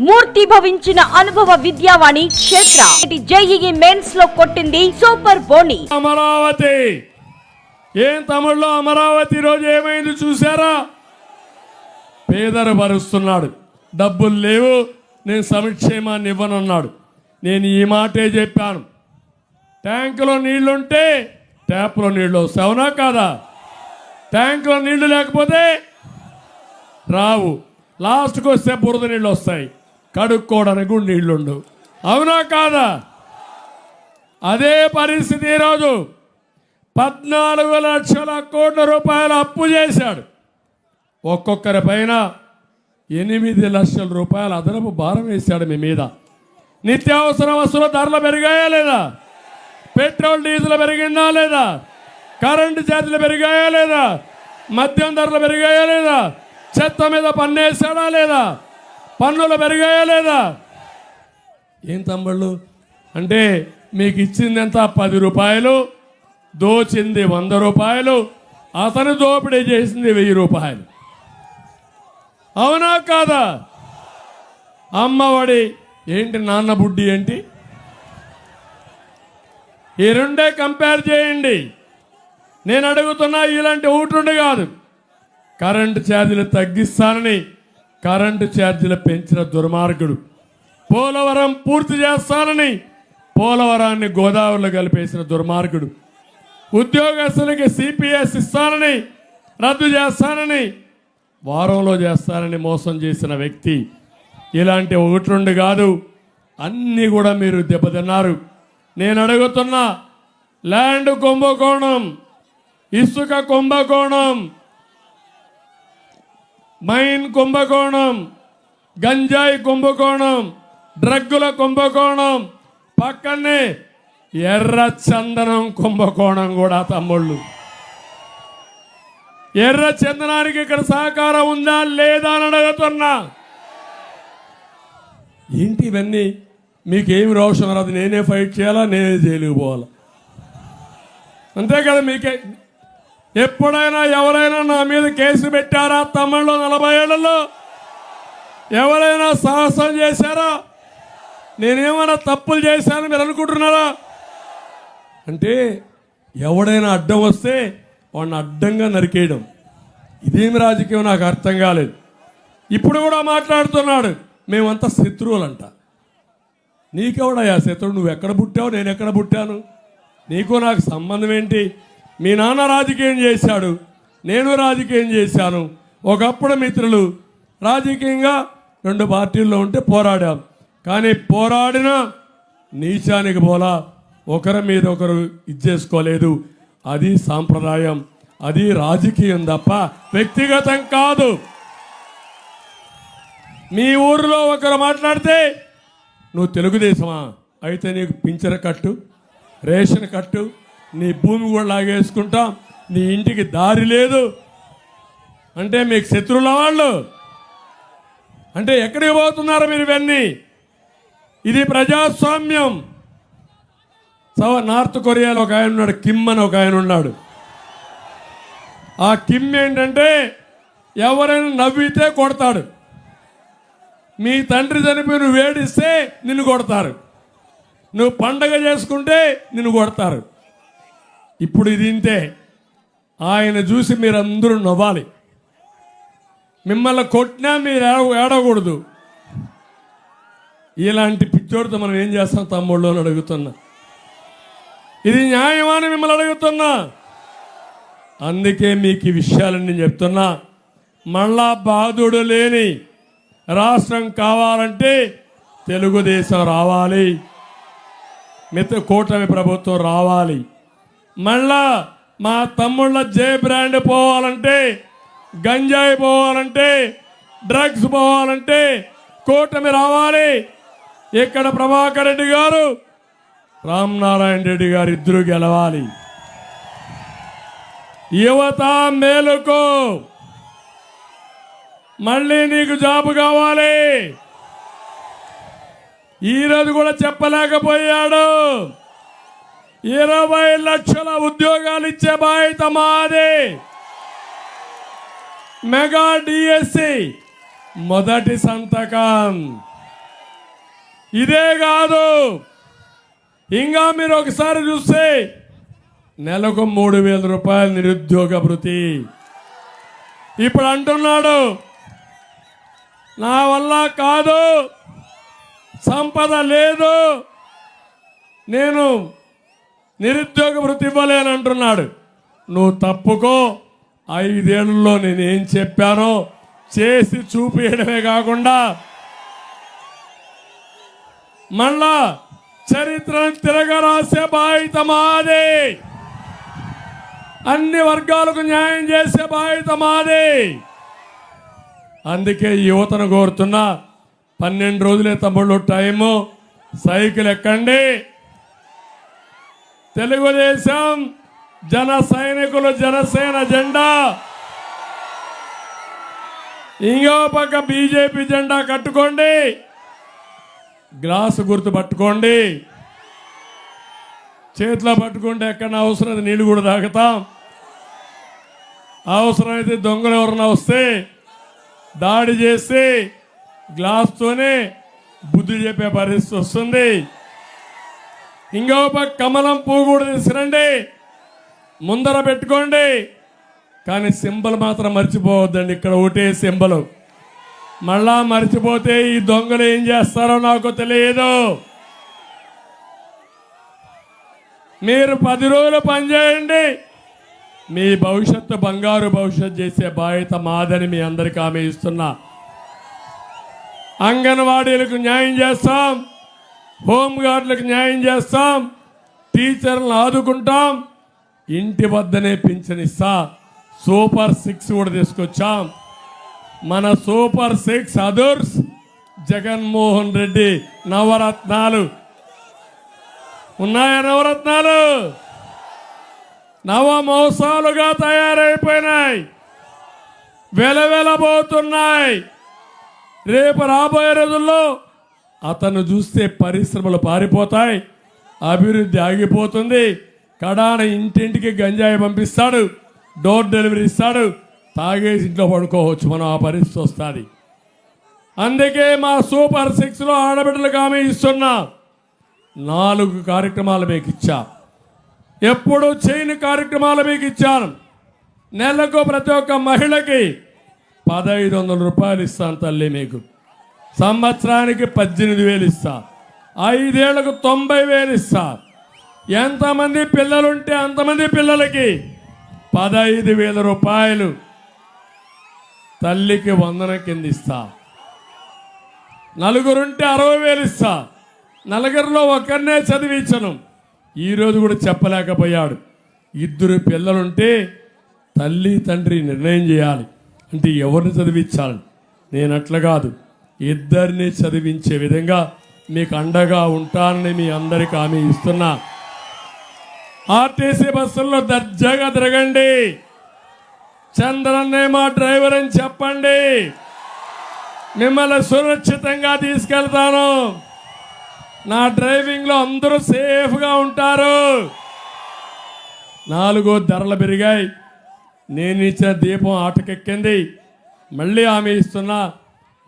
మూర్తి భవించిన అనుభవ విద్యావాణి క్షేత్ర. జేఈఈ మెయిన్స్లో కొట్టింది సూపర్ బోని. అమరావతి. ఏం తమిళలో అమరావతి రోజు ఏమైంది చూసారా పేదరు భరుస్తున్నాడు. డబ్బులు లేవు. నేను సంక్షేమాన్ని ఇవ్వనన్నాడు. నేను ఈ మాటే చెప్పాను. ట్యాంకులో నీళ్ళుంటే ట్యాప్లో నీళ్ళు వస్తావునా కాదా? ట్యాంకులో నీళ్ళు లేకపోతే రావు. లాస్ట్కి వస్తే బురద నీళ్ళు వస్తాయి. కడుక్కోవడానికి కూడా అవునా కాదా? అదే పరిస్థితి ఈరోజు. పద్నాలుగు లక్షల కోట్ల రూపాయలు అప్పు చేశాడు. ఒక్కొక్కరి పైన ఎనిమిది లక్షల రూపాయల అదనపు భారం వేశాడు మీ మీద. నిత్యావసర వస్తువుల ధరలు పెరిగాయా లేదా? పెట్రోల్ డీజిల్ పెరిగిందా లేదా? కరెంటు ఛార్జీలు పెరిగాయా లేదా? మద్యం ధరలు పెరిగాయా లేదా? చెత్త మీద పన్నేసాడా లేదా? పన్నులు పెరిగాయా లేదా? ఏం తమ్ముళ్ళు? అంటే మీకు ఇచ్చింది ఎంత పది రూపాయలు దోచింది వంద రూపాయలు అతను దోపిడీ చేసింది వెయ్యి రూపాయలు. అవునా కాదా? అమ్మఒడి ఏంటి నాన్న బుడ్డి ఏంటి? ఈ రెండే కంపేర్ చేయండి. నేను అడుగుతున్నా ఇలాంటి ఒకటి కాదు. కరెంటు ఛార్జీలు తగ్గిస్తానని కరెంటు ఛార్జీలు పెంచిన దుర్మార్గుడు. పోలవరం పూర్తి చేస్తానని పోలవరాన్ని గోదావరిలో కలిపేసిన దుర్మార్గుడు. ఉద్యోగస్తులకి సిపిఎస్ ఇస్తానని రద్దు చేస్తానని వారంలో చేస్తానని మోసం చేసిన వ్యక్తి. ఇలాంటి ఒకటి రెండు కాదు అన్నీ కూడా మీరు దెబ్బతిన్నారు. నేను అడుగుతున్నా ల్యాండ్ కుంభకోణం ఇసుక కుంభకోణం మైన్ కుంభకోణం గంజాయి కుంభకోణం డ్రగ్గుల కుంభకోణం పక్కనే ఎర్ర చందనం కుంభకోణం కూడా తమ్ముళ్ళు. ఎర్ర చందనానికి ఇక్కడ సహకారం ఉందా లేదా అని అడుగుతున్నా. ఏంటి ఇవన్నీ? మీకేమి రోషం రాదు నేనే ఫైట్ చేయాలా నేనే జైలుకి పోవాలా? అంతే కదా మీకే ఎప్పుడైనా ఎవరైనా నా మీద కేసు పెట్టారా? తమిళలో నలభై ఏళ్ళలో. ఎవరైనా సాహసం చేశారా? నేనేమైనా తప్పులు చేశాను మీరు అనుకుంటున్నారా? అంటే ఎవడైనా అడ్డం వస్తే వాడిని అడ్డంగా నరికేయడం. ఇదేమి రాజకీయం? నాకు అర్థం కాలేదు. ఇప్పుడు కూడా మాట్లాడుతున్నాడు. మేమంతా శత్రువులంట. నీకెవడయ్యా శత్రువు? నువ్వు ఎక్కడ పుట్టావు? నేను ఎక్కడ పుట్టాను? నీకు నాకు సంబంధం ఏంటి? మీ నాన్న రాజకీయం చేశాడు నేను రాజకీయం చేశాను. ఒకప్పుడు మిత్రులు రాజకీయంగా రెండు పార్టీల్లో ఉంటే పోరాడాం. కానీ పోరాడిన నీచానికి పోలా ఒకరి మీద ఒకరు ఇచ్చేసుకోలేదు. అది సాంప్రదాయం అది రాజకీయం తప్ప వ్యక్తిగతం కాదు. మీ ఊరిలో ఒకరు మాట్లాడితే నువ్వు తెలుగుదేశమా? అయితే నీకు పింఛన కట్టు రేషన్ కట్టు నీ భూమి కూడా లాగేసుకుంటాం. నీ ఇంటికి దారి లేదు. అంటే మీకు శత్రువుల వాళ్ళు. అంటే ఎక్కడికి పోతున్నారు మీరు ఇవన్నీ? ఇది ప్రజాస్వామ్యం. సవ నార్త్ కొరియాలో ఒక ఆయన ఉన్నాడు కిమ్ అని ఒక ఆయన ఉన్నాడు. ఆ కిమ్ ఏంటంటే ఎవరైనా నవ్వితే కొడతాడు. మీ తండ్రి చనిపోయి నువ్వు వేడిస్తే నిన్ను కొడతారు. నువ్వు పండగ చేసుకుంటే నిన్ను కొడతారు. ఇప్పుడు ఇది ఇంతే. ఆయన చూసి మీరందరూ నవ్వాలి. మిమ్మల్ని కొట్టినా మీరు ఏడకూడదు. ఏడవకూడదు ఇలాంటి పిచ్చోడితో మనం ఏం చేస్తాం తమ్ముళ్ళు అని అడుగుతున్నా. ఇది న్యాయమా మిమ్మల్ని అడుగుతున్నా. అందుకే మీకు ఈ విషయాలన్నీ నేను చెప్తున్నా. మళ్ళా బాధుడు లేని రాష్ట్రం కావాలంటే తెలుగుదేశం రావాలి. మిత్ర కూటమి ప్రభుత్వం రావాలి. మళ్ళా మా తమ్ముళ్ళ జే బ్రాండ్ పోవాలంటే గంజాయి పోవాలంటే డ్రగ్స్ పోవాలంటే కూటమి రావాలి. ఇక్కడ ప్రభాకర్ రెడ్డి గారు రామనారాయణ రెడ్డి గారు ఇద్దరు గెలవాలి. యువత మేలుకో. మళ్ళీ నీకు జాబ్ కావాలి. ఈరోజు కూడా చెప్పలేకపోయాడు. ఇరవై లక్షల ఉద్యోగాలు ఇచ్చే బాధ్యత మాది. మెగా డిఎస్సి మొదటి సంతకం. ఇదే కాదు ఇంకా మీరు ఒకసారి చూస్తే నెలకు మూడు వేల రూపాయలు నిరుద్యోగ భృతి ఇప్పుడు అంటున్నాడు నా వల్ల కాదు సంపద లేదు నేను నిరుద్యోగ వృత్తి ఇవ్వలేని అంటున్నాడు. నువ్వు తప్పుకో. ఐదేళ్ళలో నేనేం చెప్పానో చేసి చూపించడమే కాకుండా మళ్ళా చరిత్రను తిరగరాసే బాధ్యత మాదే. అన్ని వర్గాలకు న్యాయం చేసే బాధ్యత మాదే. అందుకే యువతను కోరుతున్నా పన్నెండు రోజులే తమ్ముళ్ళు టైము సైకిల్ ఎక్కండి. తెలుగుదేశం జన సైనికులు జనసేన జెండా. ఇంకో పక్క బీజేపీ జెండా కట్టుకోండి. గ్లాసు గుర్తు పట్టుకోండి. చేతిలో పట్టుకుంటే ఎక్కడ అవసరం నీళ్ళు కూడా తాగుతాం. అవసరమైతే దొంగలు ఎవరన్నా వస్తే దాడి చేసి గ్లాస్తోనే బుద్ధి చెప్పే పరిస్థితి వస్తుంది. ఇంకో కమలం పువ్వు కూడా తీసుకురండి ముందర పెట్టుకోండి. కానీ సింబల్ మాత్రం మర్చిపోవద్దండి. ఇక్కడ ఒకటే సింబల్. మళ్ళా మర్చిపోతే ఈ దొంగలు ఏం చేస్తారో నాకు తెలియదు. మీరు పది రోజులు పనిచేయండి. మీ భవిష్యత్తు బంగారు భవిష్యత్తు చేసే బాధ్యత మాదని మీ అందరికీ ఆమె ఇస్తున్నా. అంగన్వాడీలకు న్యాయం చేస్తాం. హోంగార్డులకు న్యాయం చేస్తాం టీచర్లను ఆదుకుంటాం ఇంటి వద్దనే పింఛన్ ఇస్తా సూపర్ సిక్స్ కూడా తీసుకొచ్చాం. మన super six others Jaganmohan Reddy నవరత్నాలు. ఉన్నాయా నవరత్నాలు? నవ మోసాలుగా తయారైపోయినాయి. వెలవెలబోతున్నాయి. రేపు రాబోయే రోజుల్లో అతను చూస్తే పరిశ్రమలు పారిపోతాయి అభివృద్ధి ఆగిపోతుంది. కడాన ఇంటింటికి గంజాయి పంపిస్తాడు డోర్ డెలివరీ ఇస్తాడు తాగేసి ఇంట్లో పడుకోవచ్చు మనం ఆ పరిస్థితి వస్తుంది. అందుకే మా సూపర్ సిక్స్లో ఆడబిడ్డలకు ఆమె ఇస్తున్నా. నాలుగు కార్యక్రమాలు మీకు ఇచ్చా. ఎప్పుడు చేయని కార్యక్రమాలు మీకు ఇచ్చాను. నెలకు ప్రతి ఒక్క మహిళకి పదహైదు వందల రూపాయలు ఇస్తాను తల్లి మీకు. సంవత్సరానికి పద్దెనిమిది వేలు ఇస్తా. ఐదేళ్ళకు తొంభై వేలు ఇస్తా. ఎంతమంది పిల్లలుంటే అంతమంది పిల్లలకి పదహైదు వేల రూపాయలు తల్లికి వందన కింద ఇస్తా. నలుగురుంటే అరవై వేలు ఇస్తా. నలుగురిలో ఒకరినే చదివించను. ఈరోజు కూడా చెప్పలేకపోయాడు. ఇద్దరు పిల్లలుంటే తల్లి తండ్రి నిర్ణయం చేయాలి. అంటే ఎవరిని చదివించాలి? నేను అట్లా కాదు. ఇద్దరిని చదివించే విధంగా మీకు అండగా ఉంటానని మీ అందరికి హామీ ఇస్తున్నా. ఆర్టీసీ బస్సుల్లో దర్జాగా తిరగండి. చంద్రన్నే మా డ్రైవర్ అని చెప్పండి. మిమ్మల్ని సురక్షితంగా తీసుకెళ్తాను. నా డ్రైవింగ్లో అందరూ సేఫ్గా ఉంటారు. నాలుగో ధరలు పెరిగాయి. నేను ఇచ్చిన దీపం ఆటకెక్కింది. మళ్ళీ ఆమె ఇస్తున్నా.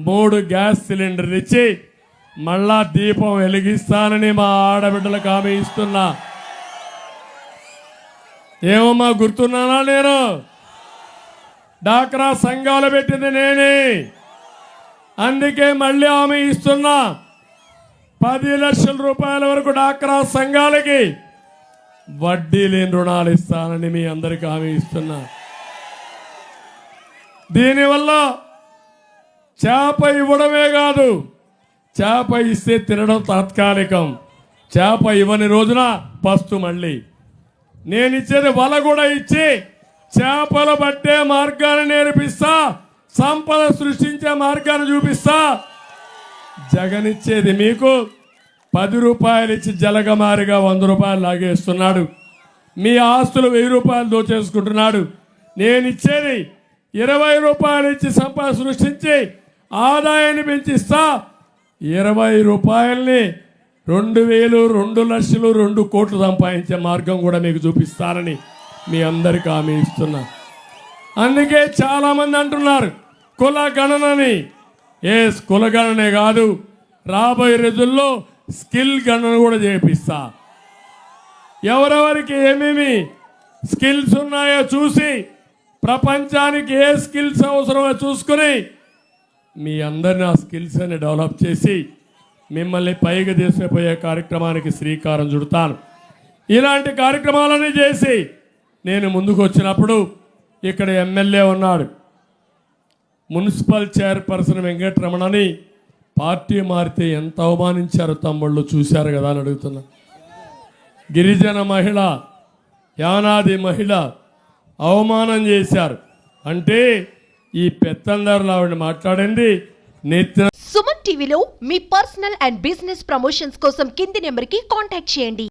మూడు గ్యాస్ సిలిండర్లు ఇచ్చి మళ్ళా దీపం వెలిగిస్తానని మా ఆడబిడ్డలకు ఆమె ఇస్తున్నా. ఏమమ్మా గుర్తున్నానా నేను? డాక్రా సంఘాలు పెట్టింది నేనే. అందుకే మళ్ళీ ఆమె ఇస్తున్నా. పది లక్షల రూపాయల వరకు డాక్రా సంఘాలకి వడ్డీ లేని రుణాలు ఇస్తానని మీ అందరికి హామీ ఇస్తున్నా. దీనివల్ల చేప ఇవ్వడమే కాదు చేప ఇస్తే తినడం తాత్కాలికం. చేప ఇవ్వని రోజున పస్తు మళ్ళీ. నేను ఇచ్చేది వల కూడా ఇచ్చి చేపలు పట్టే మార్గాన్ని నేర్పిస్తా సంపద సృష్టించే మార్గాన్ని చూపిస్తా. జగనిచ్చేది మీకు పది రూపాయలు ఇచ్చి జలగమారిగా వంద రూపాయలు లాగేస్తున్నాడు. మీ ఆస్తులు వెయ్యి రూపాయలు దోచేసుకుంటున్నాడు. నేను ఇచ్చేది ఇరవై రూపాయలు ఇచ్చి సంపద సృష్టించి ఆదాయాన్ని పెంచిస్తా ఇరవై రూపాయల్ని రెండు వేలు రెండు లక్షలు రెండు కోట్లు సంపాదించే మార్గం కూడా మీకు చూపిస్తారని మీ అందరికీ హామీ ఇస్తున్నా. అందుకే చాలామంది అంటున్నారు కుల గణనని. ఏ కుల గణనే కాదు రాబోయే రోజుల్లో స్కిల్ గణన కూడా చేపిస్తా. ఎవరెవరికి ఏమేమి స్కిల్స్ ఉన్నాయో చూసి ప్రపంచానికి ఏ స్కిల్స్ అవసరమో చూసుకుని మీ అందరిని ఆ స్కిల్స్ అని డెవలప్ చేసి మిమ్మల్ని పైకి తీసుకుపోయే కార్యక్రమానికి శ్రీకారం చుడతాను. ఇలాంటి కార్యక్రమాలన్నీ చేసి నేను ముందుకు వచ్చినప్పుడు ఇక్కడ ఎమ్మెల్యే ఉన్నాడు. మున్సిపల్ చైర్పర్సన్ వెంకటరమణని పార్టీ మారితే ఎంత అవమానించారు తమ్ముళ్ళు చూశారు కదా అని అడుగుతున్నా. గిరిజన మహిళ యానాది మహిళ అవమానం చేశారు. అంటే ఈ పెత్తందారులు ఆవిడ మాట్లాడింది నెత్తిన సుమన్ టీవీలో మీ పర్సనల్ అండ్ బిజినెస్ ప్రమోషన్స్ కోసం కింది నెంబర్కి కాంటాక్ట్ చేయండి.